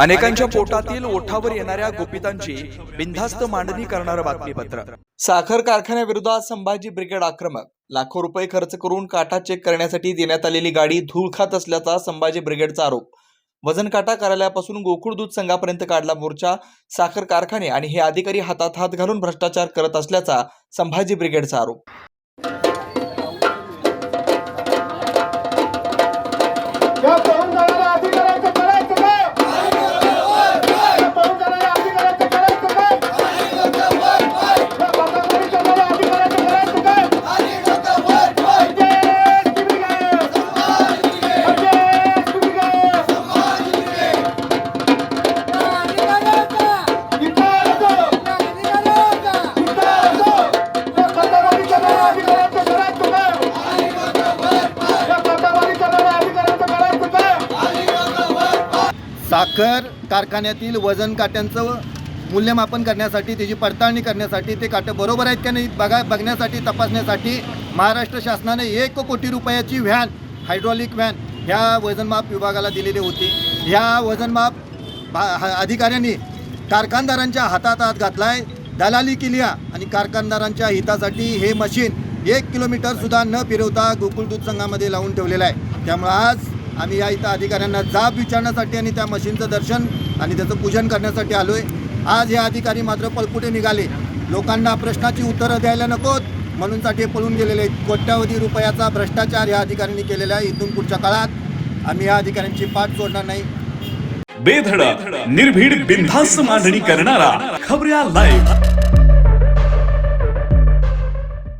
अनेकांच्या पोटातील ओठावर येणाऱ्या गुपितांची बिनधास्त मांडणी करणारं बातमीपत्र. साखर कारखान्याविरोधात संभाजी ब्रिगेड आक्रमक. लाखो रुपये खर्च करून काटा चेक करण्यासाठी देण्यात आलेली गाडी धूळ खात असल्याचा संभाजी ब्रिगेडचा आरोप. वजन काटा कार्यालयापासून गोकुळ दूध संघापर्यंत काढला मोर्चा. साखर कारखाने आणि हे अधिकारी हातात हात घालून भ्रष्टाचार करत असल्याचा संभाजी ब्रिगेडचा आरोप. साखर कारखान्यातील वजन काट्यांचं मूल्यमापन करण्यासाठी त्याची पडताळणी करण्यासाठी ते काटं बरोबर आहेत का नाही बघा बघण्यासाठी तपासण्यासाठी महाराष्ट्र शासनाने एक कोटी रुपयाची व्हॅन हायड्रॉलिक व्हॅन ह्या वजनमाप विभागाला दिलेली होती. ह्या वजनमाप भा अधिकाऱ्यांनी कारखानदारांच्या हातात हात घातलाय दलाली केली आणि कारखानदारांच्या हितासाठी हे मशीन एक किलोमीटरसुद्धा न फिरवता गोकुळ दूध संघामध्ये लावून ठेवलेलं आहे. त्यामुळं आज आम्ही या इथं अधिकाऱ्यांना जाब विचारण्यासाठी आणि त्या मशीनचं दर्शन आणि त्याचं पूजन करण्यासाठी आलो आहे आज हे अधिकारी मात्र पळपुटे निघाले. लोकांना प्रश्नाची उत्तरं द्यायला नकोत. म्हणूनसाठी हे पळून गेलेले आहेत. कोट्यावधी रुपयाचा भ्रष्टाचार या अधिकाऱ्यांनी केलेला आहे इथून पुढच्या काळात. आम्ही या अधिकाऱ्यांची पाठ सोडणार नाही. बेधडक निर्भीड बिनधास्त मांडणी करणारा खबऱ्या लाईव्ह